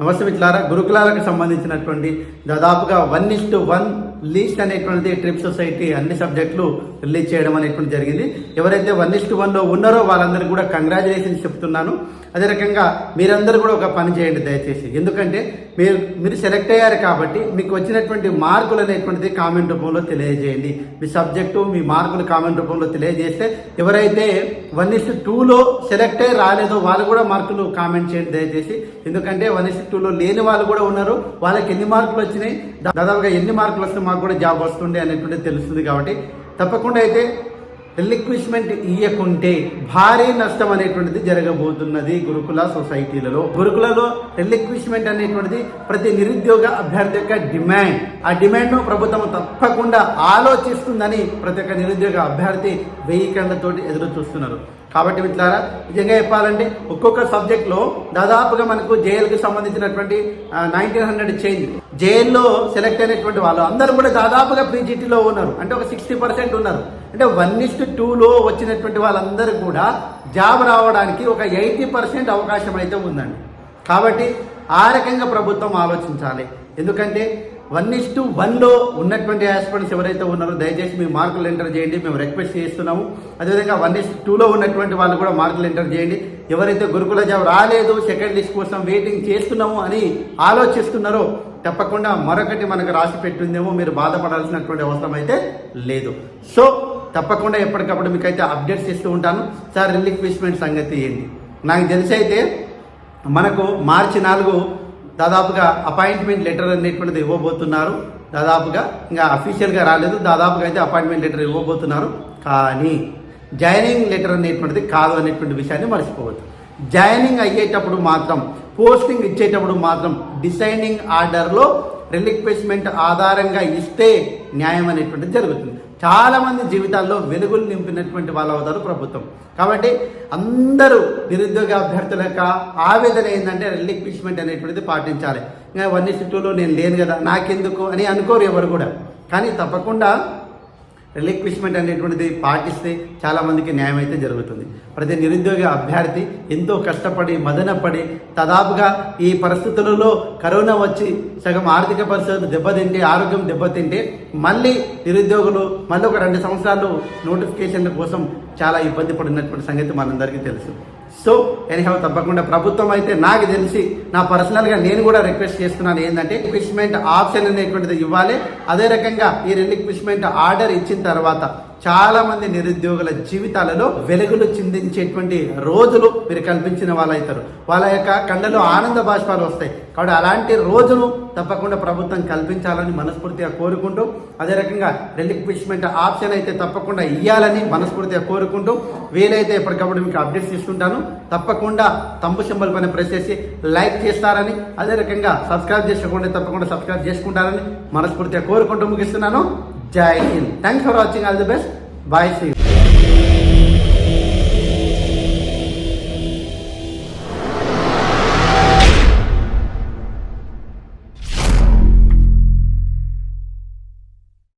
నమస్తే మిత్రులారా గురుకులాలకు సంబంధించినటువంటి దాదాపుగా one is to one least అనేటువంటిది ట్రిప్ సొసైటీ అన్ని సబ్జెక్టులు రిలీజ్ చేయడం అనేటువంటి జరిగింది. ఎవరైతే వన్ ఇస్ట్ వన్లో ఉన్నారో వాళ్ళందరికీ కూడా కంగ్రాచులేషన్స్ చెప్తున్నాను. అదే రకంగా మీరందరూ కూడా ఒక పని చేయండి దయచేసి. ఎందుకంటే మీరు మీరు సెలెక్ట్ అయ్యారు కాబట్టి మీకు వచ్చినటువంటి మార్కులు అనేటువంటిది కామెంట్ రూపంలో తెలియజేయండి. మీ సబ్జెక్టు మీ మార్కులు కామెంట్ రూపంలో తెలియజేస్తే ఎవరైతే వన్ ఇస్ట్ టూలో సెలెక్ట్ అయ్యి రాలేదో వాళ్ళు కూడా మార్కులు కామెంట్ చేయండి దయచేసి. ఎందుకంటే వన్ ఇస్ట్ టూలో లేని వాళ్ళు కూడా ఉన్నారు. వాళ్ళకి ఎన్ని మార్కులు వచ్చినాయి? దాదాపుగా ఎన్ని మార్కులు వస్తే మాకు కూడా జాబ్ వస్తుంది అనేటువంటిది తెలుస్తుంది కాబట్టి తప్పకుండా అయితే రిలిక్విష్మెంట్ ఇయ్యకుంటే భారీ నష్టం అనేటువంటిది జరగబోతున్నది గురుకుల సొసైటీలలో. గురుకులలో రిలిక్విష్మెంట్ అనేటువంటిది ప్రతి నిరుద్యోగ అభ్యర్థి యొక్క డిమాండ్. ఆ డిమాండ్ను ప్రభుత్వం తప్పకుండా ఆలోచిస్తుందని ప్రతి ఒక్క నిరుద్యోగ అభ్యర్థి వెయ్యి కళ్ళతోటి ఎదురు చూస్తున్నారు. కాబట్టి మిత్రులారా నిజంగా చెప్పాలంటే ఒక్కొక్క సబ్జెక్ట్లో దాదాపుగా మనకు జేఎల్కి సంబంధించినటువంటి నైన్టీన్ హండ్రెడ్ చేంజ్. జేఎల్లో సెలెక్ట్ అయినటువంటి వాళ్ళు అందరూ కూడా దాదాపుగా పీజీటీలో ఉన్నారు. అంటే ఒక సిక్స్టీ పర్సెంట్ ఉన్నారు. అంటే వన్ ఇస్ట్ టూలో వచ్చినటువంటి వాళ్ళందరూ కూడా జాబ్ రావడానికి ఒక ఎయిటీ పర్సెంట్ అవకాశం అయితే ఉందండి. కాబట్టి ఆ రకంగా ప్రభుత్వం ఆలోచించాలి. ఎందుకంటే వన్ ఇస్ టు వన్లో ఉన్నటువంటి ఆస్పిరెంట్స్ ఎవరైతే ఉన్నారో దయచేసి మీ మార్కులు ఎంటర్ చేయండి. మేము రిక్వెస్ట్ చేస్తున్నాము. అదేవిధంగా వన్ ఇస్ టూలో ఉన్నటువంటి వాళ్ళు కూడా మార్కులు ఎంటర్ చేయండి. ఎవరైతే గురుకుల జాబ్ రాలేదు సెకండ్ లిస్ట్ కోసం వెయిటింగ్ చేస్తున్నాము అని ఆలోచిస్తున్నారో తప్పకుండా మరొకటి మనకు రాసి పెట్టిందేమో మీరు బాధపడాల్సినటువంటి అవసరం అయితే లేదు. సో తప్పకుండా ఎప్పటికప్పుడు మీకైతే అప్డేట్స్ ఇస్తూ ఉంటాను. సార్ రిలిక్విష్మెంట్ సంగతి ఏంటి? నాకు తెలిసి అయితే మనకు మార్చి నాలుగు దాదాపుగా అపాయింట్మెంట్ లెటర్ అనేటువంటిది ఇవ్వబోతున్నారు. దాదాపుగా ఇంకా అఫీషియల్గా రాలేదు. దాదాపుగా అయితే అపాయింట్మెంట్ లెటర్ ఇవ్వబోతున్నారు. కానీ జాయినింగ్ లెటర్ అనేటువంటిది కాదు అనేటువంటి విషయాన్ని మర్చిపోవద్దు. జాయినింగ్ అయ్యేటప్పుడు మాత్రం పోస్టింగ్ ఇచ్చేటప్పుడు మాత్రం డిసైనింగ్ ఆర్డర్లో రిలిక్వెస్ట్మెంట్ ఆధారంగా ఇస్తే న్యాయం అనేటువంటిది జరుగుతుంది. చాలామంది జీవితాల్లో వెలుగులు నింపినటువంటి వాళ్ళు అవుతారు ప్రభుత్వం. కాబట్టి అందరూ నిరుద్యోగ అభ్యర్థుల యొక్క ఆవేదన ఏంటంటే రిలిక్విష్మెంట్ అనేటువంటిది పాటించాలి. ఇంకా వన్ ఇస్ టూలో నేను లేను కదా నాకెందుకు అని అనుకోరు ఎవరు కూడా. కానీ తప్పకుండా రిలిక్విష్మెంట్ అనేటువంటిది పాటిస్తే చాలామందికి న్యాయం అయితే జరుగుతుంది. ప్రతి నిరుద్యోగ అభ్యర్థి ఎంతో కష్టపడి మదనపడి తదాపుగా ఈ పరిస్థితులలో కరోనా వచ్చి సగం ఆర్థిక పరిస్థితులు దెబ్బతింటే ఆరోగ్యం దెబ్బతింటే మళ్ళీ నిరుద్యోగులు మళ్ళీ ఒక రెండు సంవత్సరాలు నోటిఫికేషన్ల కోసం చాలా ఇబ్బంది పడినటువంటి సంగతి మనందరికీ తెలుసు. సో ఎనీహౌ తప్పకుండా ప్రభుత్వం అయితే నాకు తెలిసి నా పర్సనల్గా నేను కూడా రిక్వెస్ట్ చేస్తున్నాను ఏంటంటే రిక్విష్మెంట్ ఆప్షన్ అనేటువంటిది ఇవ్వాలి. అదే రకంగా ఈ రెండు రిలిక్విష్మెంట్ ఆర్డర్ ఇచ్చిన తర్వాత చాలా మంది నిరుద్యోగుల జీవితాలలో వెలుగులు చిందించేటువంటి రోజులు మీరు కల్పించిన వాళ్ళు అవుతారు వాళ్ళ యొక్క కండలో ఆనంద బాష్పాలు వస్తాయి. కాబట్టి అలాంటి రోజును తప్పకుండా ప్రభుత్వం కల్పించాలని మనస్ఫూర్తిగా కోరుకుంటూ అదే రకంగా రిలిక్విష్మెంట్ ఆప్షన్ అయితే తప్పకుండా ఇవ్వాలని మనస్ఫూర్తిగా కోరుకుంటూ వీలైతే ఎప్పటికప్పుడు మీకు అప్డేట్స్ ఇస్తుంటాను తప్పకుండా తంబు సింబల్ పైన ప్రెస్ చేసి లైక్ చేస్తారని అదే రకంగా సబ్స్క్రైబ్ చేసుకోండి తప్పకుండా సబ్స్క్రైబ్ చేసుకుంటారని మనస్ఫూర్తిగా కోరుకుంటూ ముగిస్తున్నాను. Jai Hind. Thanks for watching. All the best. Bye. See you.